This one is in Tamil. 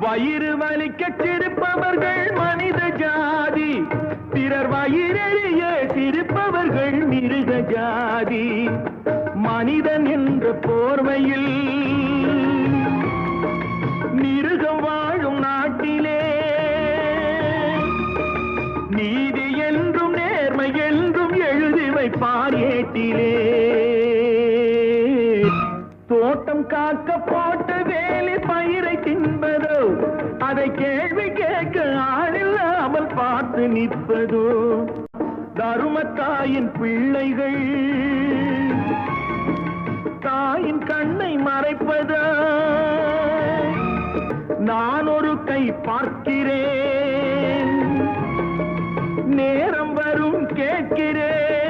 வயிறு வலிக்க சிரிப்பவர்கள் மனித ஜாதி. பிறர் வயிறெறிய சிரிப்பவர்கள் மிருக ஜாதி. மனிதன் என்ற போர்வையில் மிருகம் வாழும் நாட்டிலே. நீதி என்றும் நேர்மை என்றும் எழுதி வைப்பார் ஏட்டிலே. தோட்டம் காக்க போட்டு வேலி பயிரை தின்பதோ அதை கேள்வி கேட்க ஆளில்லாமல் பார்த்து நிற்பதோ. தருமத்தாயின் பிள்ளைகள் தாயின் கண்ணை மறைப்பதா. நான் ஒரு கை பார்க்கிறேன் நேரம் வரும் கேட்கிறேன்.